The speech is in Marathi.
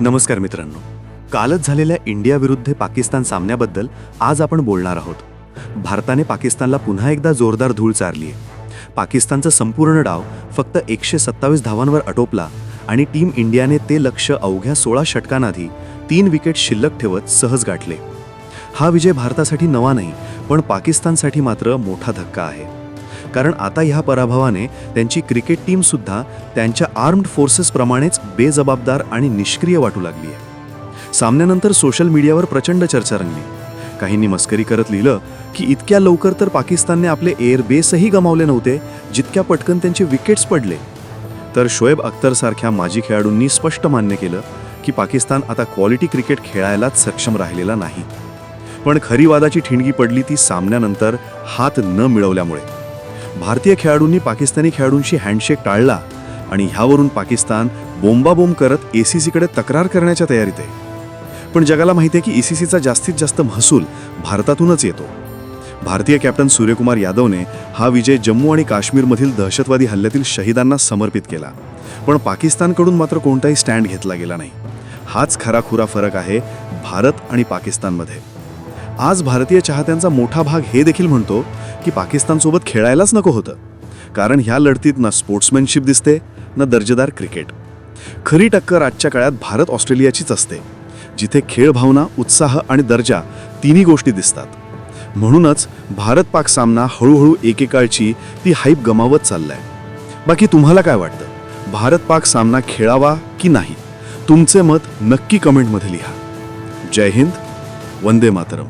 नमस्कार मित्रांनो. कालच झालेल्या इंडिया विरुद्ध पाकिस्तान सामन्याबद्दल आज आपण बोलणार आहोत. भारताने पाकिस्तानला पुन्हा एकदा जोरदार धूळ चारली आहे पाकिस्तानचा संपूर्ण डाव फक्त एकशे सत्तावीस धावांवर आटोपला आणि टीम इंडियाने ते लक्ष अवघ्या सोळा षटकांआधी तीन विकेट शिल्लक ठेवत सहज गाठले. हा विजय भारतासाठी नवा नाही पण पाकिस्तानसाठी मात्र मोठा धक्का आहे. कारण आता ह्या पराभवाने त्यांची क्रिकेट टीमसुद्धा त्यांच्या आर्म्ड फोर्सेसप्रमाणेच बेजबाबदार आणि निष्क्रिय वाटू लागली आहे. सामन्यानंतर सोशल मीडियावर प्रचंड चर्चा रंगली. काहींनी मस्करी करत लिहिलं की इतक्या लवकर तर पाकिस्तानने आपले एअरबेसही गमावले नव्हते जितक्या पटकन त्यांचे विकेट्स पडले. तर शोएब अख्तरसारख्या माजी खेळाडूंनी स्पष्ट मान्य केलं की पाकिस्तान आता क्वालिटी क्रिकेट खेळायलाच सक्षम राहिलेला नाही. पण खरी वादाची ठिणगी पडली ती सामन्यानंतर हात न मिळवल्यामुळे. भारतीय खेळाडूंनी पाकिस्तानी खेळाडूंशी हँडशेक टाळला आणि ह्यावरून पाकिस्तान बोंबाबोंब करत ए सी सीकडे तक्रार करण्याच्या तयारीत आहे. पण जगाला माहिती आहे की ई सी सीचा जास्तीत जास्त महसूल भारतातूनच येतो. भारतीय कॅप्टन सूर्यकुमार यादवने हा विजय जम्मू आणि काश्मीरमधील दहशतवादी हल्ल्यातील शहीदांना समर्पित केला. पण पाकिस्तानकडून मात्र कोणताही स्टँड घेतला गेला नाही. हाच खराखुरा फरक आहे भारत आणि पाकिस्तानमध्ये. आज भारतीय चाहत्यांचा मोठा भाग हे देखील म्हणतो की पाकिस्तानसोबत खेळायलाच नको होतं. कारण ह्या लढतीत ना स्पोर्ट्समॅनशिप दिसते ना दर्जेदार क्रिकेट. खरी टक्कर आजच्या काळात भारत ऑस्ट्रेलियाचीच असते जिथे खेळ भावना उत्साह आणि दर्जा तिन्ही गोष्टी दिसतात. म्हणूनच भारत पाक सामना हळूहळू एकेकाळची ती हाईप गमावत चाललाय. बाकी तुम्हाला काय वाटतं? भारत पाक सामना खेळावा की नाही? तुमचे मत नक्की कमेंटमध्ये लिहा. जय हिंद वंदे मातरम.